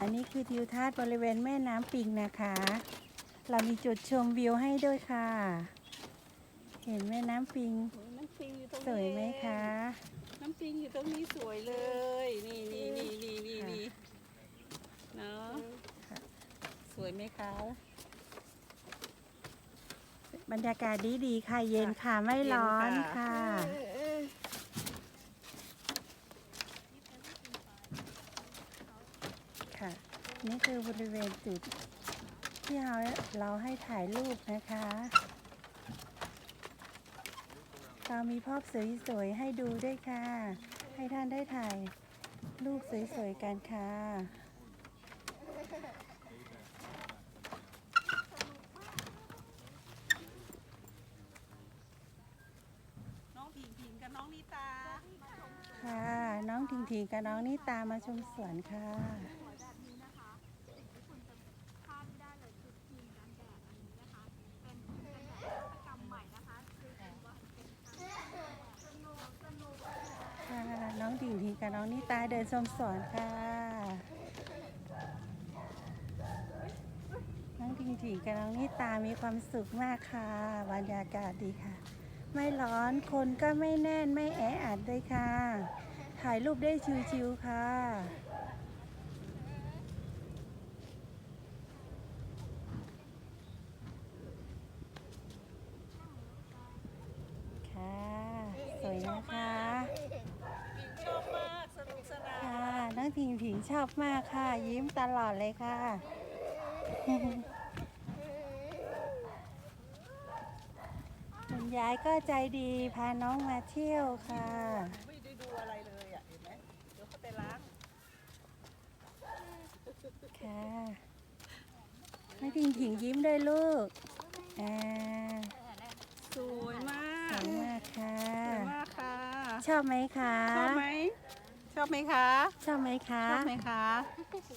อันนี้คือทิวทัศน์บริเวณแม่น้ำปิงนะคะ เรามีจุดชมวิวให้ด้วยค่ะ เห็นแม่น้ำปิง น้ำปิงอยู่ตรงสนี้วยไหมคะ น้ำปิงอยู่ตรงนี้สวยเลย นี่นี่นี่นี่นี่นี่เนาะค่ะสวยไหมคะ บรรยากาศดีดีๆค่ะ เย็นค่ะ ไม่ร้อนค่ะ ค่ะ นี่คือบริเวณจุด ที่เราเราให้ถ่ายรูปนะคะ เรามีภาพสวยๆให้ดูด้วยค่ะ ให้ท่านได้ถ่ายรูปสวยๆกันค่ะน้องผิงผิงกับน้องนิตาค่ะ น้องทิงทิงกับน้องนี่ตามาชมสวนค่ะ น้องทิงทิงกับน้องนิตาเดินชมสวนค่ะ น้องทิงทิงกับน้องนิตามีความสุขมากค่ะบรรยากาศดีค่ะ ไม่ร้อนคนก็ไม่แน่นไม่แออัดเลยค่ะ ถ่ายรูปได้ชิวๆค่ะ สวยนะคะ ผิงชอบมาก สนุกสนาน ค่ะ น้ องถิงถิงชอบมากค่ะ ยิ้มตลอดเลยค่ะ คุณยายก็ใจดีพาน้องมาเที่ยวค่ะ ไม่ได้ดูอะไรเลยอะ เห็นไหมเดี๋ยวเขาไปล้าง ค่ะน้องถิงถิงยิ้มด้วยลูก อ่า สวยมาสกวยมากค่ะ สวยมากค่ะ ชอบไหมคะ ชอบไหม ชอบไหมคะ ชอบไหมคะ ชอบไหมคะ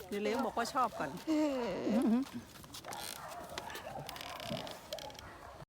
เดี๋ยวเลี้ยงบอกว่าชอบก่อน